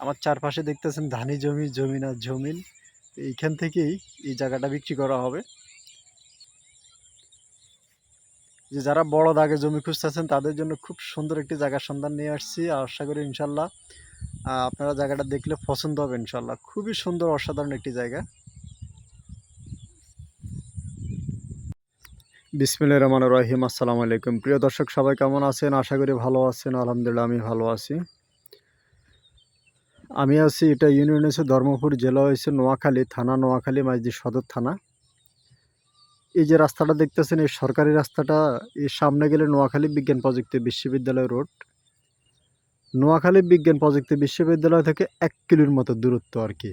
আমার চারপাশে দেখতেছেন ধানি জমি, জমিন আর জমিন। এইখান থেকেই এই জায়গাটা বিক্রি করা হবে। যে যারা বড় দাগে জমি খুঁজতেছেন, তাদের জন্য খুব সুন্দর একটি জায়গার সন্ধান নিয়ে আসছি। আর আশা করি ইনশাল্লাহ আপনারা জায়গাটা দেখলে পছন্দ হবে ইনশাল্লাহ। খুবই সুন্দর, অসাধারণ একটি জায়গা। বিসমিল্লাহ রহমান রহিম। আসসালামু আলাইকুম। প্রিয় দর্শক, সবাই কেমন আছেন? আশা করি ভালো আছেন। আলহামদুলিল্লাহ, আমি ভালো আছি। আমি আছি এটা ইউনিয়ন হয়েছে ধর্মপুর, জেলা হয়েছে নোয়াখালী, থানা নোয়াখালী মাইজি সদর থানা। এই যে রাস্তাটা দেখতেছেন, এই সরকারি রাস্তাটা এর সামনে গেলে নোয়াখালী বিজ্ঞান প্রযুক্তি বিশ্ববিদ্যালয় রোড। নোয়াখালী বিজ্ঞান প্রযুক্তি বিশ্ববিদ্যালয় থেকে এক কিলোর মতো দূরত্ব আর কি।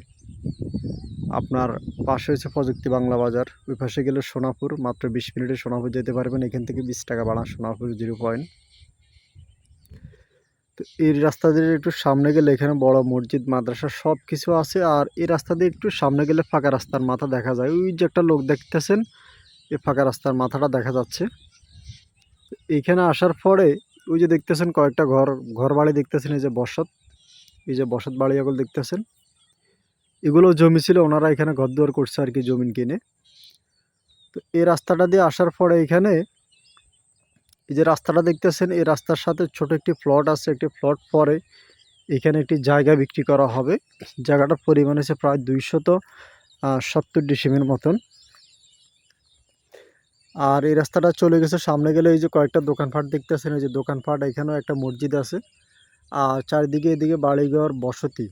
আপনার পাশে হচ্ছে প্রযুক্তি বাংলা বাজার, ওই পাশে গেলে সোনাপুর, মাত্র বিশ মিনিটে সোনাপুর যেতে পারবেন, এখান থেকে বিশ টাকা বাড়া সোনাপুর জিরো পয়েন্ট। তো এই রাস্তা দিয়ে একটু সামনে গেলে এখানে বড় মসজিদ, মাদ্রাসা সব কিছু আছে আর এই রাস্তা দিয়ে একটু সামনে গেলে ফাঁকা রাস্তার মাথা দেখা যায়। ওই যে একটা লোক দেখতেছেন এই ফাঁকা রাস্তার মাথাটা দেখা যাচ্ছে। এইখানে আসার পরে ওই যে দেখতেছেন কয়েকটা ঘর ঘর বাড়ি দেখতেছেন, এই যে বসত, এই যে বসত বাড়ি এগুলো দেখতেছেন। এগুলো জমি ছিল, ওনারা এখানে ঘর দুয়ার করছে আর কি জমিন কিনে। তো এই রাস্তাটা দিয়ে আসার পরে এখানে এই যে রাস্তাটা দেখতেছেন, এই রাস্তার সাথে ছোট একটি প্লট আছে। একটি প্লট পরে এখানে একটি জায়গা বিক্রি করা হবে। জায়গাটার পরিমাণ হচ্ছে প্রায় দুইশত সত্তর ডিসিমের মতন। আর এই রাস্তাটা চলে গেছে, সামনে গেলে এই যে কয়েকটা দোকানপাট দেখতেছেন। এই যে দোকানপাট, এখানেও একটা মসজিদ আছে। আর চারিদিকে এদিকে বাড়িঘর, বসতি।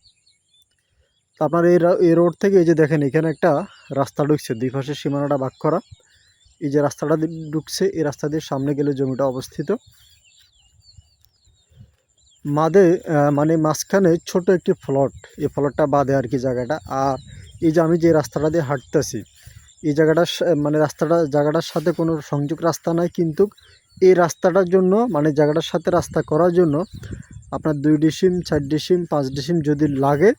তো আপনার এই রোড থেকে এই যে দেখেন, এখানে একটা রাস্তা ঢুকছে। দুই পাশে সীমানাটা ভাগ করা। এই যে রাস্তাটা ঢুকছে, এই রাস্তা দিয়ে সামনে গেলে জমিটা অবস্থিত। মাদে মানে মাঝখানে ছোট একটি ফ্লট। এই ফ্লটটা বাদে আর কি জায়গাটা। আর এই যে আমি যে রাস্তাটা দিয়ে হাঁটতেছি, এই জায়গাটা মানে রাস্তাটা, জায়গাটার সাথে কোনো সংযোগ রাস্তা নাই, কিন্তু এই রাস্তাটার জন্য মানে জায়গাটার সাথে রাস্তা করার জন্য আপনার দুই ডিসিম, চার ডিসিম, পাঁচ ডিসিম যদি লাগে,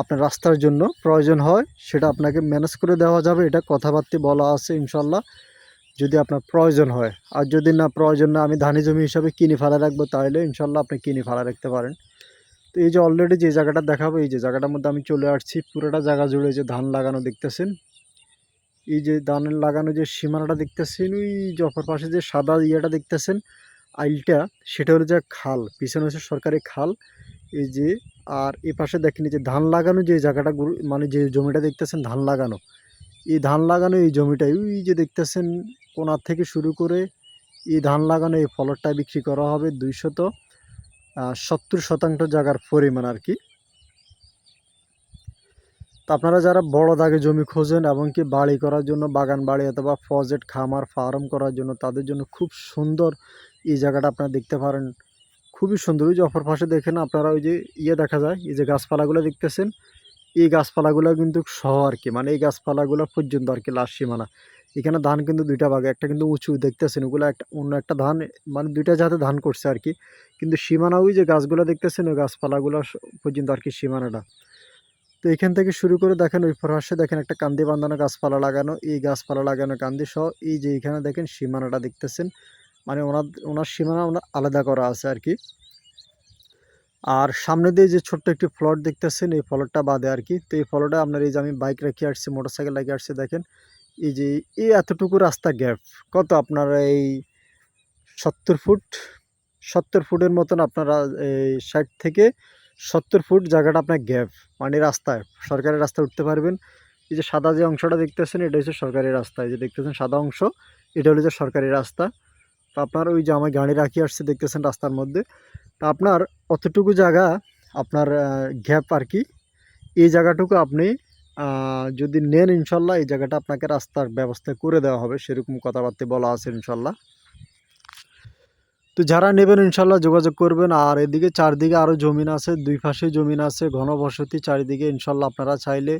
আপনার রাস্তার জন্য প্রয়োজন হয়, সেটা আপনাকে ম্যানেজ করে দেওয়া যাবে। এটা কথাবার্তা বলা আছে ইনশাল্লাহ যদি আপনার প্রয়োজন হয়। আর যদি না প্রয়োজন না, আমি ধানি জমি হিসাবে কিনে ফেলা রাখব, তাহলে ইনশাল্লাহ আপনি কিনে ফেলা রাখতে পারেন। তো এই যে অলরেডি যে জায়গাটা দেখাবো, এই যে জায়গাটার মধ্যে আমি চলে আসছি, পুরোটা জায়গা জুড়ে যে ধান লাগানো দেখতেছেন। এই যে ধানের লাগানো যে সীমানাটা দেখতেছেন, ওই যে অপর পাশে যে সাদা ইয়েটা দেখতেছেন, আইলটা, সেটা হলো যে খাল, পিছনে হচ্ছে সরকারি খাল। এই যে, আর এই পাশে দেখেন যে ধান লাগানো যে জায়গাটা মানে যে জমিটা দেখতেছেন, ধান লাগানো। এই ধান লাগানো এই জমিটাই। ওই যে দেখতেছেন, কোনার থেকে শুরু করে এই ধান লাগানো এই ফলরটা বিক্রি করা হবে দুইশত সত্তর শতাংশ জায়গার পরিমাণ আর কি। তো আপনারা যারা বড় দাগে জমি খোঁজেন এবং কি বাড়ি করার জন্য, বাগান বাড়ি অথবা ফজেট খামার, ফার্ম করার জন্য তাদের জন্য খুব সুন্দর এই জায়গাটা আপনারা দেখতে পারেন। খুবই সুন্দর। ওই যে অপর পাশে দেখেন, আপনারা ওই যে ইয়ে দেখা যায়, এই যে গাছপালাগুলো দেখতেছেন এই গাছপালাগুলো কিন্তু সহ আর কি মানে এই গাছপালাগুলো পর্যন্ত আর কি লাশ সীমানা। এখানে ধান কিন্তু দুইটা ভাগে একটা কিন্তু উঁচু, দেখতেছেন ওগুলো একটা অন্য একটা ধান মানে দুইটা জাতে ধান করছে আর কি কিন্তু সীমানা ওই যে গাছগুলো দেখতেছেন, ওই গাছপালাগুলো পর্যন্ত আর কি সীমানাটা। তো এখান থেকে শুরু করে দেখেন, ওই পাশে দেখেন একটা কান্দি বাঁধানো গাছপালা লাগানো, এই গাছপালা লাগানো কান্দি সহ এই যে এখানে দেখেন সীমানাটা দেখতেছেন। মানে ওনার ওনার সীমানা ওনার আলাদা করা আছে আর কি আর সামনে দিয়ে যে ছোট্ট একটি ফ্লট দেখতেছেন, এই ফ্লটটা বাদে আর কি। তো এই ফ্লটে আপনার এই যে আমি বাইক রেখে আসছি, মোটরসাইকেল রেখে আসছি, দেখেন। এই যে এই এতটুকু রাস্তা গ্যাপ, কত আপনার এই সত্তর ফুট? সত্তর ফুটের মতন আপনারা এই ষাট থেকে সত্তর ফুট জায়গাটা আপনার গ্যাপ মানে রাস্তায়। সরকারি রাস্তায় উঠতে পারবেন। এই যে সাদা যে অংশটা দেখতেছেন, এটা হচ্ছে সরকারি রাস্তা। এই যে দেখতেছেন সাদা অংশ, এটা হলো যে সরকারি রাস্তা। তো আপনার ওই যে আমার গাড়ি রাখি আসছে, দেখতেছেন রাস্তার মধ্যে। তা আপনার অতটুকু জায়গা আপনার গ্যাপ আর কি। এই জায়গাটুকু আপনি যদি নেন ইনশাল্লাহ, এই জায়গাটা আপনাকে রাস্তার ব্যবস্থা করে দেওয়া হবে। সেরকম কথাবার্তা বলা আছে ইনশাল্লাহ। তো যারা নেবেন ইনশাল্লাহ, যোগাযোগ করবেন। আর এদিকে চারদিকে আরও জমিন আছে, দুই পাশে জমিন আছে, ঘনবসতি চারিদিকে ইনশাল্লাহ আপনারা চাইলে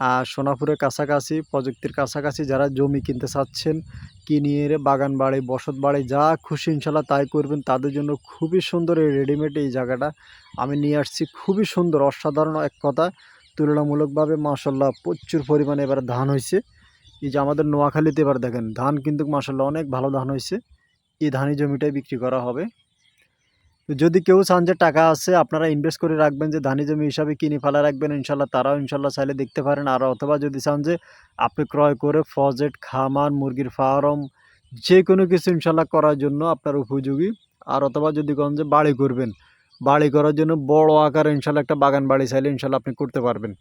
আহ, সোনাপুরের কাছাকাছি প্রযুক্তির কাছাকাছি যারা জমি কিনতে চাচ্ছেন কিনিয়ে বাগান বাড়ি বসত বাড়ি যা খুশি ইনশাল্লাহ তাই করবেন। তাদের জন্য খুবই সুন্দর এই রেডিমেড এই জায়গাটা। আমি নিয়ে আসছি খুবই সুন্দর অসাধারণ এক কথা। তুলনামূলকভাবে মাসাল্লাহ প্রচুর পরিমাণে এবার ধান হয়েছে। এই যে আমাদের নোয়াখালীতে এবার দেখেন ধান কিন্তু মাসাল্লাহ অনেক ভালো ধান হয়েছে। এই ধানি জমিটাই বিক্রি করা হবে। যদি কেউ চান যে টাকা আছে, আপনারা ইনভেস্ট করে রাখবেন যে ধানি জমি হিসাবে কিনে ফেলা রাখবেন, ইনশাল্লাহ তারাও ইনশাল্লাহ চাইলে দেখতে পারেন। আর অথবা যদি চান যে আপনি ক্রয় করে ফজেট, খামার, মুরগির ফার্ম যে কোনো কিছু ইনশাল্লাহ করার জন্য আপনার উপযোগী। আর অথবা যদি কোন যে বাড়ি করবেন, বাড়ি করার জন্য বড় আকারে ইনশাল্লাহ একটা বাগান বাড়ি চাইলে ইনশাল্লাহ আপনি করতে পারবেন।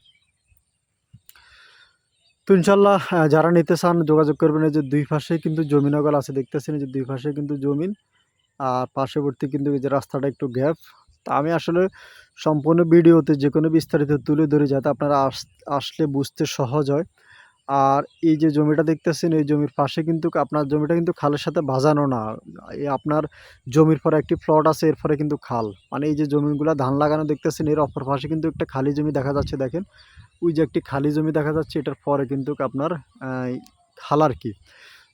তো ইনশাল্লাহ যারা নিতে চান যোগাযোগ করবেন এই যে দুই পাশে কিন্তু জমিনগর আছে, দেখতেছেন যে দুই পাশে কিন্তু জমিন আর পার্শ্ববর্তী কিন্তু এই যে রাস্তাটা একটু গ্যাপ তা আমি আসলে সম্পূর্ণ ভিডিওতে যে কোনো বিস্তারিত তুলে ধরে যাতে আপনারা আস- আসলে বুঝতে সহজ হয়। আর এই যে জমিটা দেখতেছেন, এই জমির পাশে কিন্তু আপনার জমিটা কিন্তু খালের সাথে বাজানো না। এই আপনার জমির পরে একটি প্লট আছে এরপরে কিন্তু খাল। মানে এই যে জমিগুলো ধান লাগানো দেখতেছেন, এর অপর পাশে কিন্তু একটা খালি জমি দেখা যাচ্ছে, দেখেন। ওই যে একটি খালি জমি দেখা যাচ্ছে, এটার পরে কিন্তু আপনার খাল আর কি।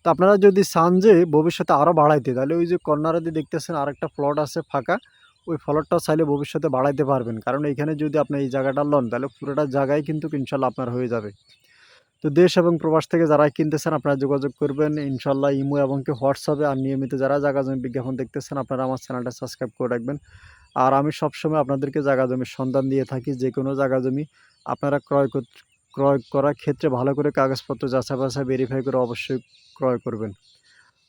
তো আপনারা যদি চান যে ভবিষ্যতে আরও বাড়াইতে, তাহলে ওই যে কর্নারে দিয়ে দেখতেছেন, আরেকটা প্লট আছে ফাঁকা, ওই প্লটটাও চাইলে ভবিষ্যতে বাড়াইতে পারবেন। কারণ এখানে যদি আপনি এই জায়গাটা লন, তাহলে পুরোটা জায়গায় কিন্তু ইনশাল্লাহ আপনার হয়ে যাবে। তো দেশ এবং প্রবাস থেকে যারা কিনতেছেন, আপনারা যোগাযোগ করবেন। ইনশাল্লাহ ইমো এবং কি হোয়াটসঅ্যাপে আর নিয়মিত যারা জায়গা জমি বিজ্ঞাপন দেখতেছেন, আপনারা আমার চ্যানেলটা সাবস্ক্রাইব করে রাখবেন। আর আমি সবসময় আপনাদেরকে জায়গা জমির সন্ধান দিয়ে থাকি যে কোনো জায়গা জমি আপনারা ক্রয় কর- ক্রয় করার ক্ষেত্রে ভালো করে কাগজপত্র যাচাই বাছাই ভেরিফাই করে অবশ্যই ক্রয় করবেন।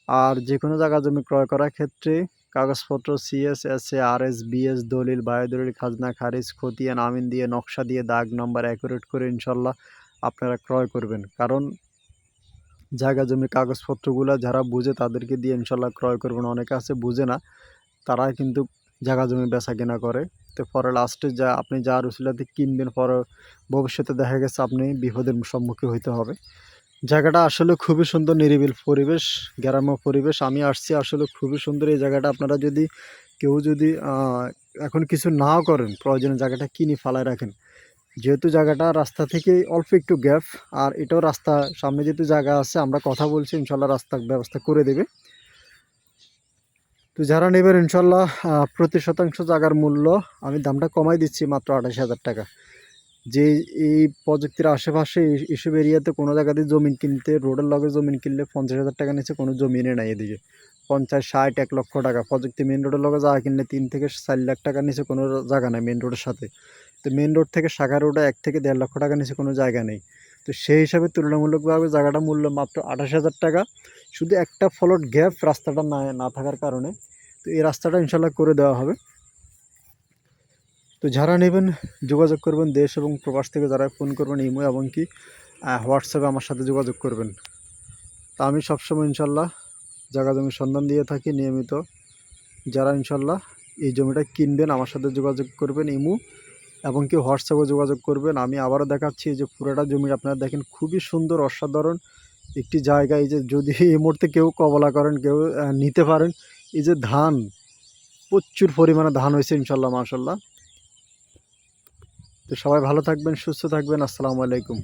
আর যে কোনো জায়গা জমি ক্রয় করার ক্ষেত্রে কাগজপত্র CS S A R S BS দলিল, বায়ুদলিল, খাজনা, খারিজ, খতিয়ান, আমিন দিয়ে, নকশা দিয়ে, দাগ নাম্বার অ্যাকুরেট করে ইনশাল্লাহ আপনারা ক্রয় করবেন। কারণ জায়গা জমি কাগজপত্রগুলো যারা বুঝে তাদেরকে দিয়ে ইনশাল্লাহ ক্রয় করবেন। অনেকে আছে বুঝে না, তারা কিন্তু জায়গা জমি বেচা কেনা করে। তো পরে লাস্টে যা আপনি যা রুসিলাতে কিনবেন পরে ভবিষ্যতে দেখা গেছে আপনি বিপদের সম্মুখীন হইতে হবে। জায়গাটা আসলে খুবই সুন্দর, নিরিবিল পরিবেশ, গ্রাম্য পরিবেশ। আমি আসছি আসলে খুবই সুন্দর এই জায়গাটা। আপনারা যদি কেউ যদি এখন কিছু নাও করেন প্রয়োজনে জায়গাটা কিনে ফালায় রাখেন। যেহেতু জায়গাটা রাস্তা থেকে অল্প একটু গ্যাপ আর এটাও রাস্তা, সামনে যেহেতু জায়গা আছে, আমরা কথা বলছি ইনশাল্লাহ রাস্তার ব্যবস্থা করে দেবে। তো যারা নেবেন ইনশাল্লাহ প্রতি শতাংশ জায়গার মূল্য, আমি দামটা কমাই দিচ্ছি মাত্র আঠাশ হাজার টাকা। যে এই প্রযুক্তির আশেপাশে এই- এসব এরিয়াতে কোনো জায়গাতে জমিন কিনতে, রোডের লগে জমিন কিনলে পঞ্চাশ হাজার টাকা নিচে কোনো জমিনে নাই এদিকে। পঞ্চাশ, ষাট, এক লক্ষ টাকা। প্রযুক্তি মেন রোডের লগে জায়গা কিনলে তিন থেকে চার লাখ টাকার নিচে কোনো জায়গা নেই মেন রোডের সাথে। তো মেন রোড থেকে শাখা রোডে এক থেকে দেড় লক্ষ টাকার নিচে কোনো জায়গা নেই। তো সেই হিসাবে তুলনামূলকভাবে জায়গাটা মূল্য মাত্র আঠাশ হাজার টাকা। শুধু একটা ফলট গ্যাপ রাস্তাটা না না থাকার কারণে। তো এই রাস্তাটা ইনশাল্লাহ করে দেওয়া হবে। তো যারা নেবেন, যোগাযোগ করবেন দেশ এবং প্রবাস থেকে, যারা ফোন করবেন ইমো এবং কি হোয়াটসঅ্যাপে আমার সাথে যোগাযোগ করবেন। তা আমি সবসময় ইনশাল্লাহ জায়গা জমির সন্ধান দিয়ে থাকি নিয়মিত। যারা ইনশাল্লাহ এই জমিটা কিনবেন, আমার সাথে যোগাযোগ করবেন ইমু এবং কেউ হোয়াটসঅ্যাপে যোগাযোগ করবেন। আমি আবারও দেখাচ্ছি যে পুরোটা জমি আপনারা দেখেন, খুবই সুন্দর, অসাধারণ একটি জায়গা। এই যে যদি এই মুহূর্তে কেউ কবলা করেন, কেউ নিতে পারেন, এই যে ধান, প্রচুর পরিমাণে ধান হয়েছে ইনশাল্লাহ মাশাল্লাহ তো সবাই ভালো থাকবেন, সুস্থ থাকবেন, আসসালামু আলাইকুম।